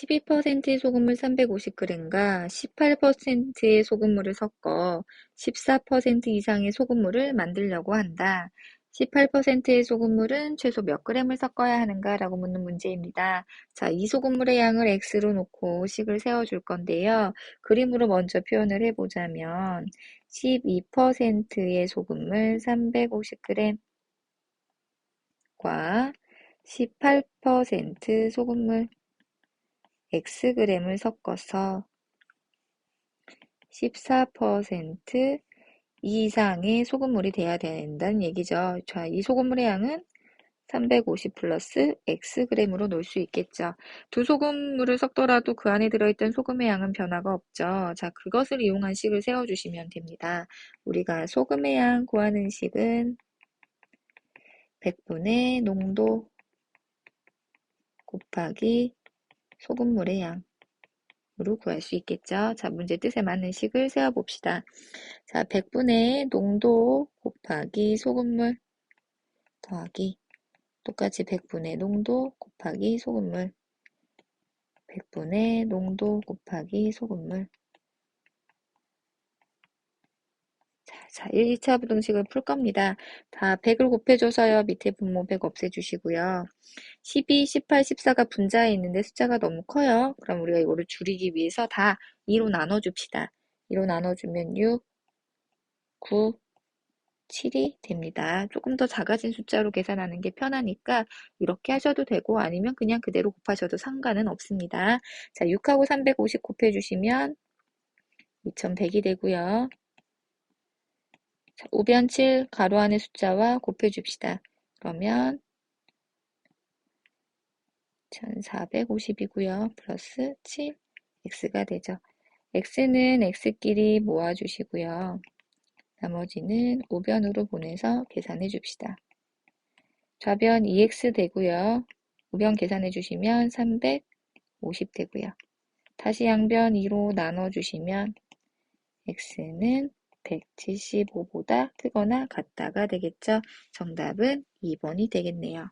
12%의 소금물 350g과 18%의 소금물을 섞어 14% 이상의 소금물을 만들려고 한다. 18%의 소금물은 최소 몇 g을 섞어야 하는가 라고 묻는 문제입니다. 자, 이 소금물의 양을 x로 놓고 식을 세워줄 건데요. 그림으로 먼저 표현을 해보자면 12%의 소금물 350g과 18% 소금물 xg을 섞어서 14% 이상의 소금물이 돼야 된다는 얘기죠. 자, 이 소금물의 양은 350 플러스 xg으로 놓을 수 있겠죠. 두 소금물을 섞더라도 그 안에 들어있던 소금의 양은 변화가 없죠. 자, 그것을 이용한 식을 세워주시면 됩니다. 우리가 소금의 양 구하는 식은 100분의 농도 곱하기 소금물의 양으로 구할 수 있겠죠. 자, 문제 뜻에 맞는 식을 세워봅시다. 자, 100분의 농도 곱하기 소금물 더하기 똑같이 100분의 농도 곱하기 소금물 100분의 농도 곱하기 소금물 자, 1, 2차 부등식을 풀 겁니다. 다 100을 곱해줘서요. 밑에 분모 100 없애주시고요. 12, 18, 14가 분자에 있는데 숫자가 너무 커요. 그럼 우리가 이거를 줄이기 위해서 다 2로 나눠줍시다. 2로 나눠주면 6, 9, 7이 됩니다. 조금 더 작아진 숫자로 계산하는 게 편하니까 이렇게 하셔도 되고 아니면 그냥 그대로 곱하셔도 상관은 없습니다. 자, 6하고 350 곱해주시면 2100이 되고요. 7 가로 안의 숫자와 곱해줍시다. 그러면 1450이고요. 플러스 7 x가 되죠. x는 x끼리 모아주시고요. 나머지는 우변으로 보내서 계산해 줍시다. 좌변 2x 되고요. 우변 계산해 주시면 350 되고요. 다시 양변 2로 나눠 주시면 x는 175보다 크거나 같다가 되겠죠. 정답은 2번이 되겠네요.